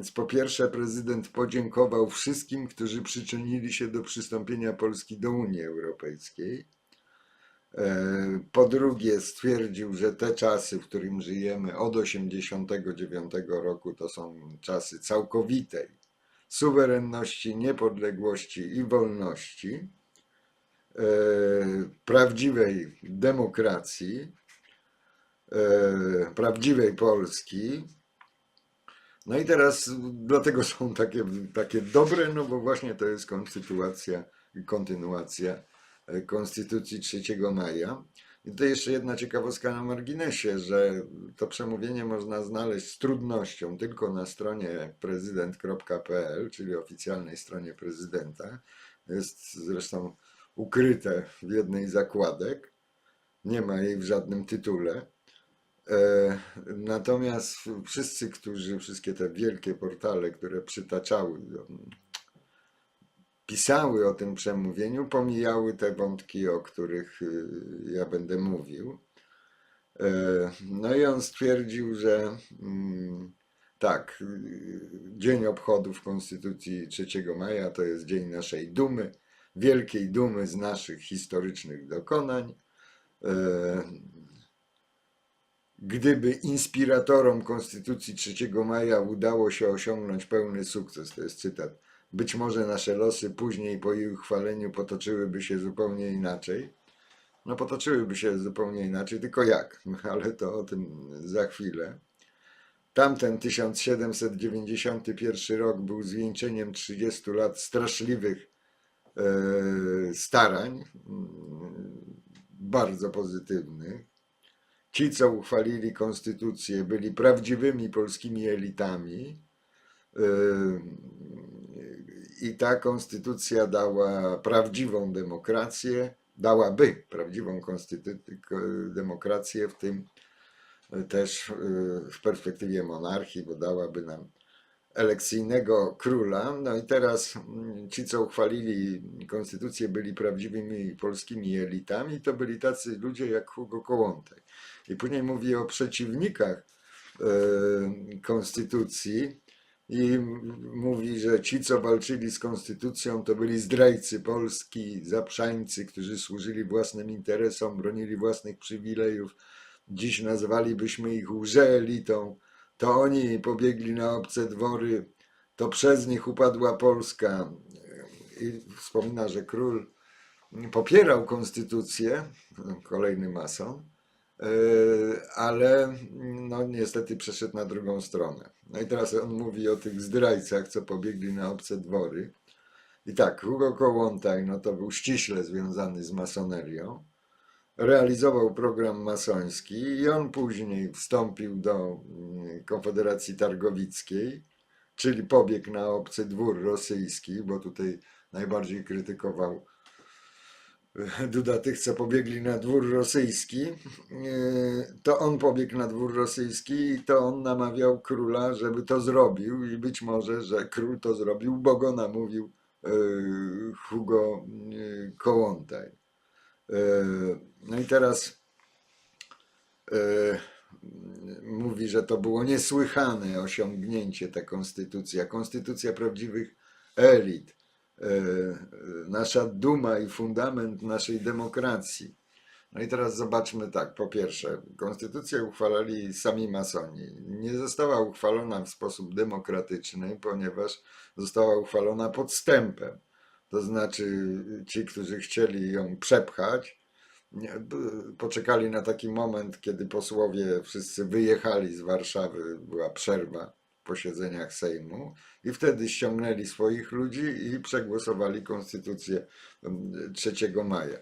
Więc po pierwsze prezydent podziękował wszystkim, którzy przyczynili się do przystąpienia Polski do Unii Europejskiej. E, Po drugie stwierdził, że te czasy, w którym żyjemy od 1989 roku, to są czasy całkowitej suwerenności, niepodległości i wolności, e, prawdziwej demokracji, e, prawdziwej Polski. No i teraz dlatego są takie, takie dobre, no bo właśnie to jest konstytucja, kontynuacja e, Konstytucji 3 maja. I to jeszcze jedna ciekawostka na marginesie, że to przemówienie można znaleźć z trudnością tylko na stronie prezydent.pl, czyli oficjalnej stronie prezydenta. Jest zresztą ukryte w jednej zakładek. Nie ma jej w żadnym tytule. E, Natomiast wszyscy, którzy, wszystkie te wielkie portale, które przytaczały, pisały o tym przemówieniu, pomijały te wątki, o których y, ja będę mówił. E, No i on stwierdził, że mm, tak, y, dzień obchodów Konstytucji 3 maja to jest dzień naszej dumy, wielkiej dumy z naszych historycznych dokonań. Gdyby inspiratorom Konstytucji 3 maja udało się osiągnąć pełny sukces, to jest cytat, być może nasze losy później po ich uchwaleniu potoczyłyby się zupełnie inaczej. No potoczyłyby się zupełnie inaczej, tylko jak? Ale to o tym za chwilę. Tamten 1791 rok był zwieńczeniem 30 lat straszliwych e, starań, mm, bardzo pozytywnych. Ci, co uchwalili konstytucję, byli prawdziwymi polskimi elitami. Yy, I ta konstytucja dała prawdziwą demokrację, dałaby prawdziwą demokrację, w tym też yy, w perspektywie monarchii, bo dałaby nam elekcyjnego króla. No i teraz mm, ci, co uchwalili konstytucję, byli prawdziwymi polskimi elitami, to byli tacy ludzie jak Hugo Kołłątaj. I później mówi o przeciwnikach e, konstytucji i mówi, że ci, co walczyli z konstytucją, to byli zdrajcy Polski, zaprzańcy, którzy służyli własnym interesom, bronili własnych przywilejów. Dziś nazwalibyśmy ich łże-elitą. To oni pobiegli na obce dwory, to przez nich upadła Polska. I wspomina, że król popierał konstytucję, kolejny mason, ale no niestety przeszedł na drugą stronę. No i teraz on mówi o tych zdrajcach, co pobiegli na obce dwory. I tak, Hugo Kołłątaj, no to był ściśle związany z masonerią, realizował program masoński i on później wstąpił do mm, Konfederacji Targowickiej, czyli pobiegł na obcy dwór rosyjski, bo tutaj najbardziej krytykował Duda tych, co pobiegli na dwór rosyjski, e, to on pobiegł na dwór rosyjski i to on namawiał króla, żeby to zrobił. I być może, że król to zrobił, bo go namówił e, Hugo e, Kołłątaj. No i teraz mówi, że to było niesłychane osiągnięcie ta konstytucja, konstytucja prawdziwych elit, nasza duma i fundament naszej demokracji. No i teraz zobaczmy tak, po pierwsze, konstytucję uchwalali sami masoni. Nie została uchwalona w sposób demokratyczny, ponieważ została uchwalona podstępem. To znaczy ci, którzy chcieli ją przepchać, poczekali na taki moment, kiedy posłowie wszyscy wyjechali z Warszawy, była przerwa posiedzeniach Sejmu i wtedy ściągnęli swoich ludzi i przegłosowali konstytucję em, 3 maja.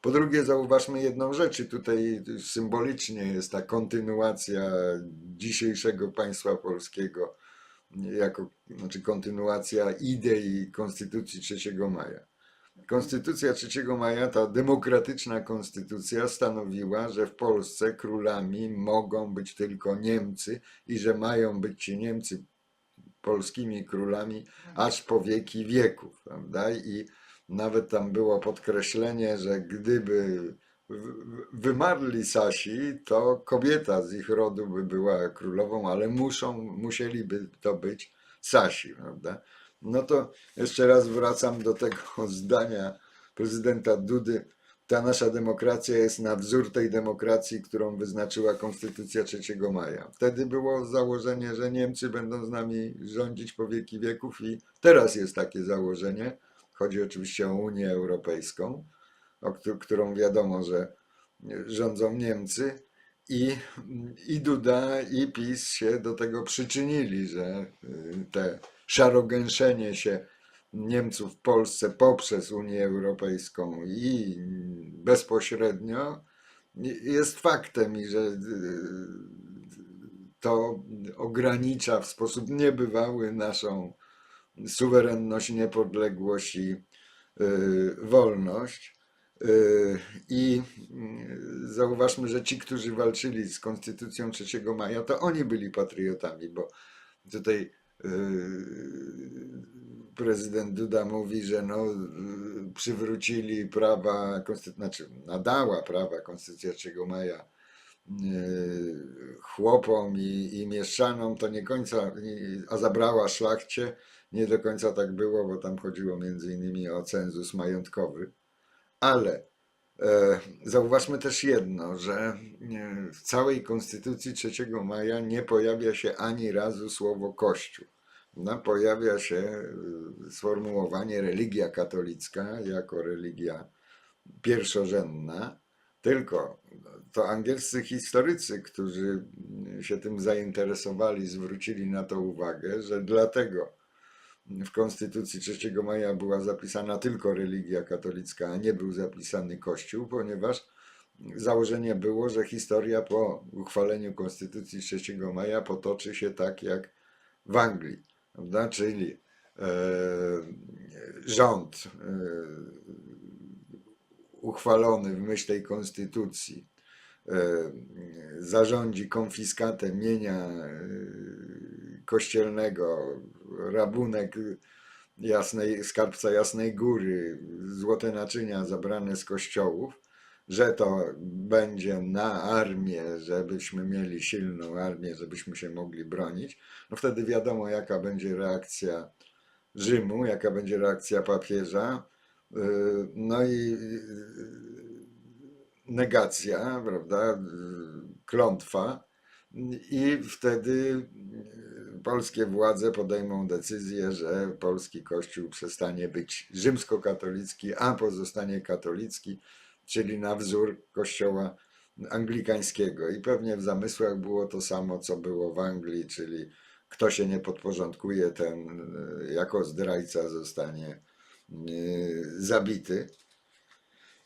Po drugie, zauważmy jedną rzecz, i tutaj symbolicznie jest ta kontynuacja dzisiejszego państwa polskiego, jako znaczy kontynuacja idei Konstytucji 3 maja. Konstytucja 3 maja, ta demokratyczna konstytucja stanowiła, że w Polsce królami mogą być tylko Niemcy i że mają być ci Niemcy polskimi królami aż po wieki wieków, prawda? I nawet tam było podkreślenie, że gdyby wymarli Sasi, to kobieta z ich rodu by była królową, ale muszą, musieliby to być Sasi, prawda? No to jeszcze raz wracam do tego zdania prezydenta Dudy. Ta nasza demokracja jest na wzór tej demokracji, którą wyznaczyła Konstytucja 3 maja. Wtedy było założenie, że Niemcy będą z nami rządzić po wieki wieków i teraz jest takie założenie. Chodzi oczywiście o Unię Europejską, o któ- którą wiadomo, że rządzą Niemcy. I, I Duda, i PiS się do tego przyczynili, że y, te szarogęszenie się Niemców w Polsce poprzez Unię Europejską i bezpośrednio jest faktem i że y, to ogranicza w sposób niebywały naszą suwerenność, niepodległość i y, wolność. Y, I zauważmy, że ci, którzy walczyli z Konstytucją 3 maja, to oni byli patriotami, bo tutaj prezydent Duda mówi, że no, y, przywrócili prawa, znaczy nadała prawa Konstytucja 3 maja y, chłopom i, i mieszczanom, to nie końca, a zabrała szlachcie. Nie do końca tak było, bo tam chodziło między innymi o cenzus majątkowy. Ale zauważmy też jedno, że e, w całej Konstytucji 3 maja nie pojawia się ani razu słowo Kościół. No, pojawia się e, sformułowanie religia katolicka jako religia pierwszorzędna, tylko to angielscy historycy, którzy się tym zainteresowali, zwrócili na to uwagę, że dlatego w Konstytucji 3 maja była zapisana tylko religia katolicka, a nie był zapisany Kościół, ponieważ założenie było, że historia po uchwaleniu Konstytucji 3 maja potoczy się tak jak w Anglii, prawda? czyli e, rząd e, uchwalony w myśl tej konstytucji e, zarządzi konfiskatę mienia e, kościelnego, rabunek jasnej, skarbca Jasnej Góry, złote naczynia zabrane z kościołów, że to będzie na armię, żebyśmy mieli silną armię, żebyśmy się mogli bronić, no wtedy wiadomo, jaka będzie reakcja Rzymu, jaka będzie reakcja papieża. Yy, No i yy, negacja, prawda, yy, klątwa. I wtedy polskie władze podejmą decyzję, że polski kościół przestanie być rzymskokatolicki, a pozostanie katolicki, czyli na wzór kościoła anglikańskiego. I pewnie w zamysłach było to samo, co było w Anglii, czyli kto się nie podporządkuje, ten y, jako zdrajca zostanie y, zabity.